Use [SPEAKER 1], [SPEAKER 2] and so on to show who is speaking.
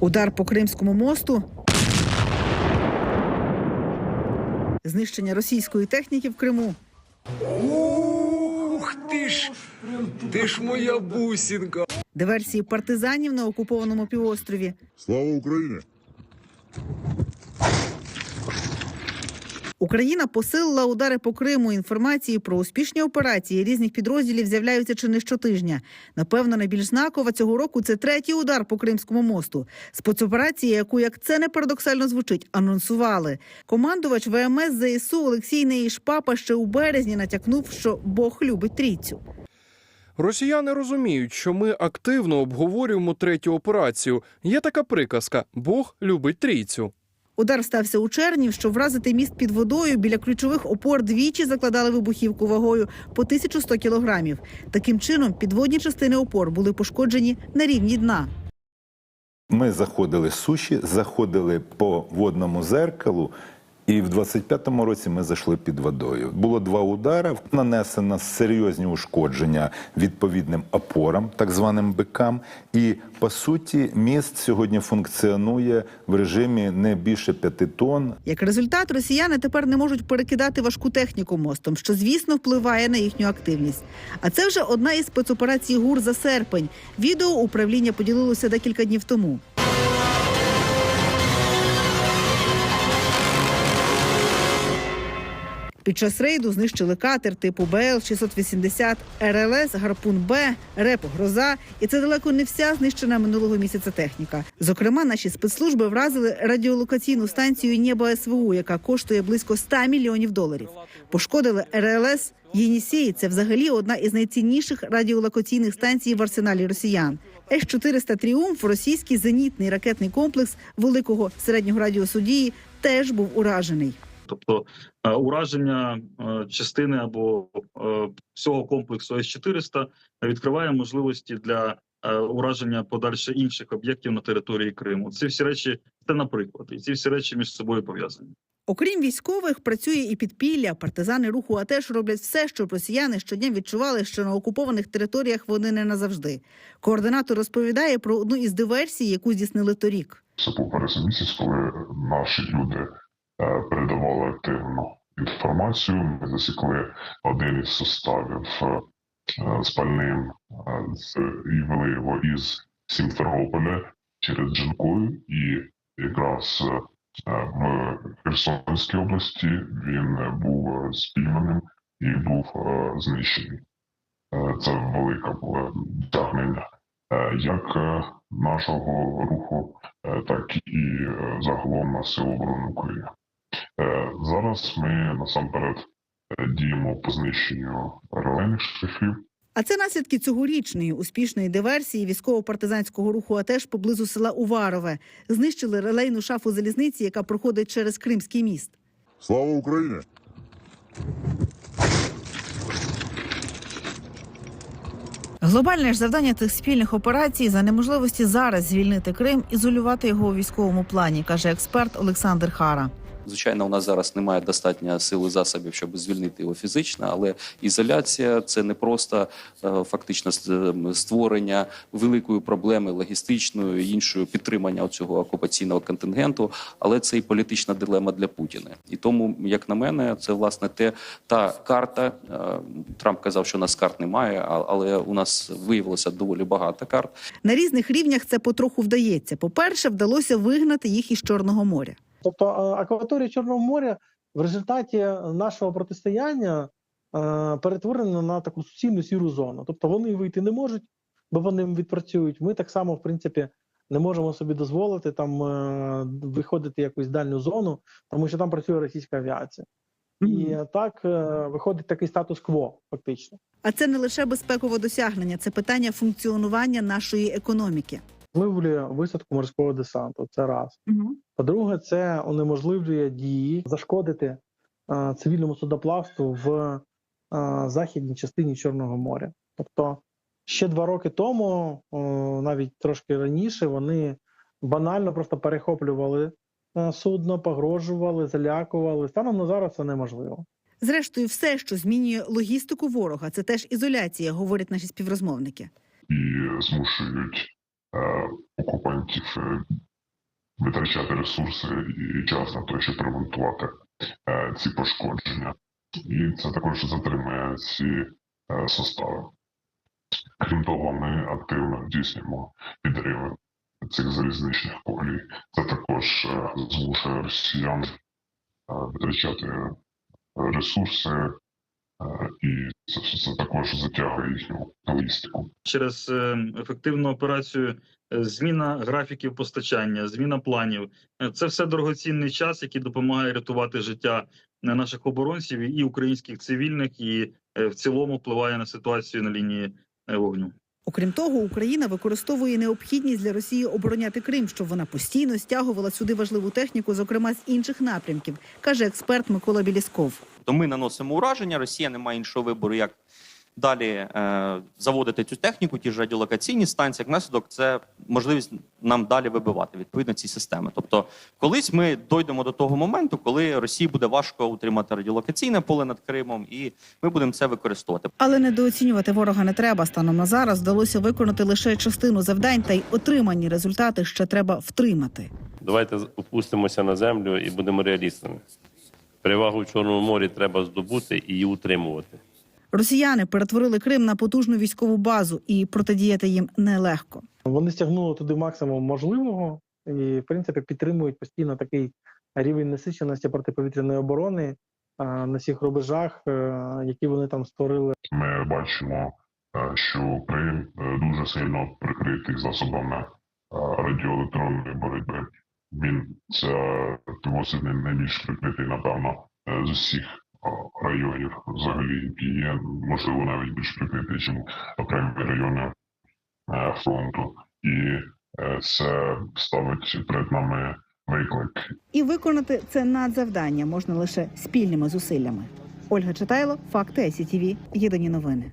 [SPEAKER 1] Удар по Кримському мосту. Знищення російської техніки в Криму.
[SPEAKER 2] Ух ти ж! Ти ж моя бусінка.
[SPEAKER 1] Диверсії партизанів на окупованому півострові.
[SPEAKER 3] Слава Україні!
[SPEAKER 1] Україна посилила удари по Криму. Інформації про успішні операції різних підрозділів з'являються чи не щотижня. Напевно, найбільш знакова цього року це третій удар по Кримському мосту. Спецоперація, яку як це не парадоксально звучить, анонсували. Командувач ВМС ЗСУ Олексій Неїшпапа ще у березні натякнув, що Бог любить трійцю.
[SPEAKER 4] Росіяни розуміють, що ми активно обговорюємо третю операцію. Є така приказка: Бог любить трійцю.
[SPEAKER 1] Удар стався у червні, щоб вразити міст під водою. Біля ключових опор двічі закладали вибухівку вагою по 1100 кілограмів. Таким чином, підводні частини опор були пошкоджені на рівні дна.
[SPEAKER 5] Ми заходили з суші, заходили по водному зеркалу, і в 25-му році ми зайшли під водою. Було два удари, нанесено серйозні ушкодження відповідним опорам, так званим бикам. І по суті, міст сьогодні функціонує в режимі не більше п'яти тонн.
[SPEAKER 1] Як результат, росіяни тепер не можуть перекидати важку техніку мостом, що звісно впливає на їхню активність. А це вже одна із спецоперацій ГУР за серпень. Відео управління поділилося декілька днів тому. Під час рейду знищили катер типу БЛ-680, РЛС, Гарпун Б, РЕП Гроза. І це далеко не вся знищена минулого місяця техніка. Зокрема, наші спецслужби вразили радіолокаційну станцію Нєба СВУ, яка коштує близько 100 мільйонів доларів. Пошкодили РЛС Єнісей. Це взагалі одна із найцінніших радіолокаційних станцій в арсеналі росіян. С-400 Тріумф, російський зенітний ракетний комплекс великого середнього радіусу дії, теж був уражений.
[SPEAKER 6] Тобто е, ураження е, частини або е, всього комплексу С-400 відкриває можливості для е, ураження подальше інших об'єктів на території Криму. Ці всі речі це наприклад, і ці всі речі між собою пов'язані.
[SPEAKER 1] Окрім військових, працює і підпілля. Партизани руху АТЕШ роблять все, щоб росіяни щодня відчували, що на окупованих територіях вони не назавжди. Координатор розповідає про одну із диверсій, яку здійснили торік.
[SPEAKER 7] Це був березень місяць, коли наші люди передавали активну інформацію. Ми засікли один із составів е, спальним е, і вели його із Сімферополя через Джанкою. І якраз е, в Херсонській області він е, був е, спійманим і був е, знищений. Е, Це велике було досягнення е, як е, нашого руху, е, так і е, загалом на Сил оборони України. Е, Зараз ми насамперед е, діємо по знищенню релейних шляхів.
[SPEAKER 1] А це наслідки цьогорічної успішної диверсії військово-партизанського руху АТЕШ поблизу села Уварове. Знищили релейну шафу залізниці, яка проходить через Кримський міст.
[SPEAKER 3] Слава Україні!
[SPEAKER 1] Глобальне ж завдання цих спільних операцій за неможливості зараз звільнити Крим, ізолювати його у військовому плані, каже експерт Олександр Хара.
[SPEAKER 8] Звичайно, у нас зараз немає достатньо сили засобів, щоб звільнити його фізично, але ізоляція це не просто е, фактично ст- створення великої проблеми логістичної іншої підтримання цього окупаційного контингенту, але це і політична дилема для Путіна. І тому, як на мене, це власне те та карта. е, Трамп казав, що у нас карт немає, але у нас виявилося доволі багато карт.
[SPEAKER 1] На різних рівнях це потроху вдається. По-перше, вдалося вигнати їх із Чорного моря.
[SPEAKER 9] Тобто е, акваторія Чорного моря в результаті нашого протистояння е, перетворена на таку суцільну сіру зону. Тобто вони вийти не можуть, бо вони відпрацюють. Ми так само, в принципі, не можемо собі дозволити там е, виходити в якусь дальню зону, тому що там працює російська авіація. І так виходить такий статус-кво, фактично.
[SPEAKER 1] А це не лише безпекове досягнення, це питання функціонування нашої економіки.
[SPEAKER 9] Унеможливлює висадку морського десанту. Це раз. По-друге, це унеможливлює дії зашкодити е, цивільному судоплавству в е, західній частині Чорного моря. Тобто ще два роки тому, о, навіть трошки раніше, вони банально просто перехоплювали е, судно, погрожували, залякували. Станом на зараз це неможливо.
[SPEAKER 1] Зрештою, все, що змінює логістику ворога, це теж ізоляція, говорять наші співрозмовники.
[SPEAKER 7] і змушують е, окупантів е, витрачати ресурси і час на те, щоб ремонтувати е, ці пошкодження. І це також затримує ці е, состави. Крім того, ми активно здійснюємо підриви цих залізничних колій. Це також е, змушує росіян е, витрачати е, ресурси, е, і це, це також затягує їхню логістику.
[SPEAKER 6] через е, ефективну операцію е, зміна графіків постачання, зміна планів. Е, Це все дорогоцінний час, який допомагає рятувати життя е, наших оборонців і українських цивільних, і е, в цілому впливає на ситуацію на лінії е, вогню.
[SPEAKER 1] Окрім того, Україна використовує необхідність для Росії обороняти Крим, щоб вона постійно стягувала сюди важливу техніку, зокрема з інших напрямків, каже експерт Микола Білісков.
[SPEAKER 10] То ми наносимо ураження. Росія не має іншого вибору, як далі е, заводити цю техніку, ті ж радіолокаційні станції. Як наслідок, це можливість нам далі вибивати відповідно ці системи. Тобто, колись ми дійдемо до того моменту, коли Росії буде важко утримати радіолокаційне поле над Кримом, і ми будемо це використовувати.
[SPEAKER 1] Але недооцінювати ворога не треба. Станом на зараз вдалося виконати лише частину завдань, та й отримані результати ще треба втримати.
[SPEAKER 11] Давайте опустимося на землю і будемо реалістами. Перевагу в Чорному морі треба здобути і її утримувати.
[SPEAKER 1] Росіяни перетворили Крим на потужну військову базу, і протидіяти їм нелегко.
[SPEAKER 9] Вони стягнули туди максимум можливого і, в принципі, підтримують постійно такий рівень насиченості протиповітряної оборони а, на всіх рубежах, е, які вони там створили.
[SPEAKER 7] Ми бачимо, е, що Крим е, дуже сильно прикритий засобами радіоелектронної боротьби. Він це не- найбільш прикритий, напевно, з усіх районів взагалі, які є, можливо, навіть більш прикриті, ніж окремі райони е, фронту. І е, це ставить перед нами виклик
[SPEAKER 1] І виконати це надзавдання можна лише спільними зусиллями. Ольга Читайло, факти СІТІВІ. Єдині новини.